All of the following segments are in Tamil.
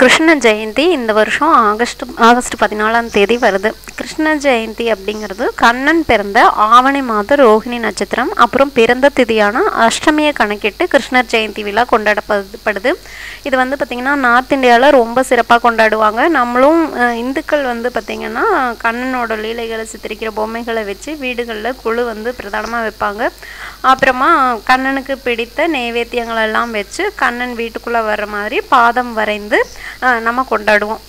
கிருஷ்ண ஜெயந்தி இந்த வருஷம் ஆகஸ்ட் ஆகஸ்ட் பதினாலாம் தேதி வருது. கிருஷ்ண ஜெயந்தி அப்படிங்கிறது கண்ணன் பிறந்த ஆவணி மாத ரோஹிணி நட்சத்திரம் அப்புறம் பிறந்த திதியான அஷ்டமியை கணக்கிட்டு கிருஷ்ணர் ஜெயந்தி விழா கொண்டாடப்படுது. இது வந்து பார்த்திங்கன்னா நார்த் இந்தியாவில் ரொம்ப சிறப்பாக கொண்டாடுவாங்க. நம்மளும் இந்துக்கள் வந்து பார்த்திங்கன்னா கண்ணனோட லீலைகளை சித்தரிக்கிற பொம்மைகளை வச்சு வீடுகளில் குழு வந்து பிரதானமாக வைப்பாங்க. அப்புறமா கண்ணனுக்கு பிடித்த நெய்வேத்தியங்களெல்லாம் வச்சு கண்ணன் வீட்டுக்குள்ளே வர்ற மாதிரி பாதம் வரைந்து நம்ம கொண்டாடுவோம்.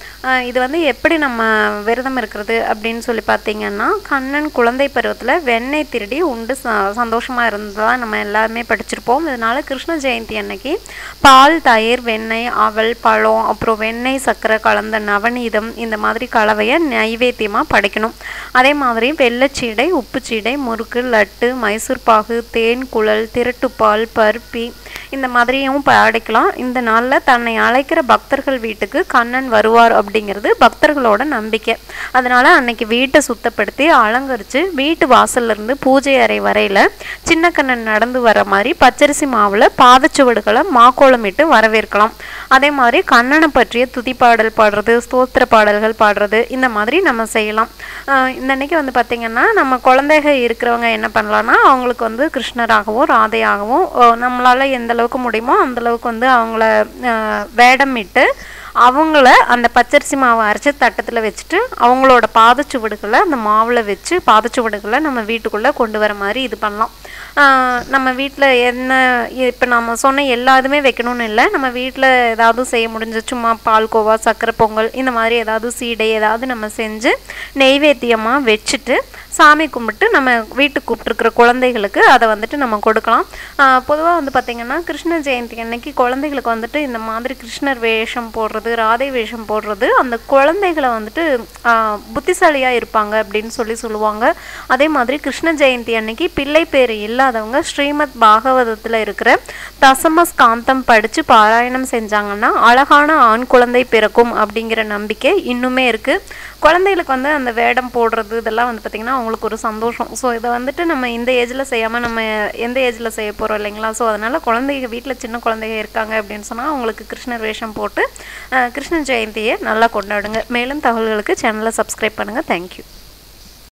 இது வந்து எப்படி நம்ம விரதம் இருக்கிறது அப்படின்னு சொல்லி பார்த்தீங்கன்னா கண்ணன் குழந்தை பருவத்தில் வெண்ணெய் திருடி உண்டு ச சந்தோஷமாக இருந்ததாக நம்ம எல்லாருமே படிச்சிருப்போம். இதனால கிருஷ்ண ஜெயந்தி அன்னைக்கு பால் தயிர் வெண்ணெய் அவல் பழம் அப்புறம் வெண்ணெய் சர்க்கரை கலந்த நவநீதம் இந்த மாதிரி கலவையை நைவேத்தியமாக படைக்கணும். அதே மாதிரி வெள்ளச்சீடை உப்புச்சீடை முறுக்கு லட்டு மைசூர் பாகு தேன் குழல் திரட்டுப்பால் பருப்பி இந்த மாதிரியும் பாடிக்கலாம். இந்த நாளில் தன்னை அழைக்கிற பக்தர்கள் வீட்டுக்கு கண்ணன் வருவார் அப்படிங்கிறது பக்தர்களோட நம்பிக்கை. அதனால் அன்னைக்கு வீட்டை சுத்தப்படுத்தி அலங்கரித்து வீட்டு வாசல்லேருந்து பூஜை அறை வரையில் சின்ன கண்ணன் நடந்து வர மாதிரி பச்சரிசி மாவில் பாதச்சுவடுகளை மாக்கோளமிட்டு வரவேற்கலாம். அதே மாதிரி கண்ணனை பற்றிய துதிப்பாடல் பாடுறது ஸ்தோத்திர பாடல்கள் பாடுறது இந்த மாதிரி நம்ம செய்யலாம். இன்னைக்கு இந்த அன்னைக்கு வந்து பார்த்திங்கன்னா நம்ம குழந்தைகள் இருக்கிறவங்க என்ன பண்ணலாம்னா அவங்களுக்கு வந்து கிருஷ்ணராகவும் ராதையாகவும் நம்மளால் எந்த அளவுக்கு முடியுமோ அந்தளவுக்கு வந்து அவங்கள வேடம் வேடமிட்டு அவங்கள அந்த பச்சரிசி மாவை அரைச்சி தட்டத்தில் வச்சுட்டு அவங்களோட பாதச்சுவடுகளை அந்த மாவில் வச்சு பாதச்சுவடுகளை நம்ம வீட்டுக்குள்ளே கொண்டு வர மாதிரி இது பண்ணலாம். நம்ம வீட்டில் என்ன இப்போ நம்ம சொன்ன எல்லா இதுவுமே வைக்கணும்னு இல்லை. நம்ம வீட்டில் ஏதாவது செய்ய முடிஞ்ச சும்மா பால்கோவா சக்கரை பொங்கல் இந்த மாதிரி ஏதாவது சீடை ஏதாவது நம்ம செஞ்சு நெய்வேத்தியமாக வச்சுட்டு சாமி கும்பிட்டு நம்ம வீட்டுக்கு கூப்பிட்டுருக்குற குழந்தைகளுக்கு அதை வந்துட்டு நம்ம கொடுக்கலாம். பொதுவாக வந்து பார்த்திங்கன்னா கிருஷ்ண ஜெயந்தி அன்னைக்கு குழந்தைகளுக்கு வந்துட்டு இந்த மாதிரி கிருஷ்ணர் வேஷம் போடுறது ராதை வேஷம் போடுறது அந்த குழந்தைகளை வந்துட்டு புத்திசாலியாக இருப்பாங்க அப்படின்னு சொல்லி சொல்லுவாங்க. அதே மாதிரி கிருஷ்ண ஜெயந்தி அன்னைக்கு பிள்ளை பேர் இல்லாதவங்க ஸ்ரீமத் பாகவதத்தில் இருக்கிற தசமஸ்காந்தம் படித்து பாராயணம் செஞ்சாங்கன்னா அழகான ஆண் குழந்தை பிறக்கும் அப்படிங்கிற நம்பிக்கை இன்னுமே இருக்குது குழந்தைகளுக்கு வந்து அந்த வேடம் போடுறது இதெல்லாம் வந்து பார்த்திங்கன்னா அவங்களுக்கு ஒரு சந்தோஷம். ஸோ இதை வந்துட்டு நம்ம இந்த ஏஜில் செய்யாமல் நம்ம எந்த ஏஜில் செய்ய போகிறோம் இல்லைங்களா? ஸோ அதனால் குழந்தைங்க வீட்டில் சின்ன குழந்தைங்க இருக்காங்க அப்படின்னு சொன்னால் அவங்களுக்கு கிருஷ்ணர் வேஷம் போட்டு கிருஷ்ண ஜெயந்தியை நல்லா கொண்டாடுங்க. மேலும் தகவல்களுக்கு சேனலை சப்ஸ்கிரைப் பண்ணுங்கள் தேங்க்யூ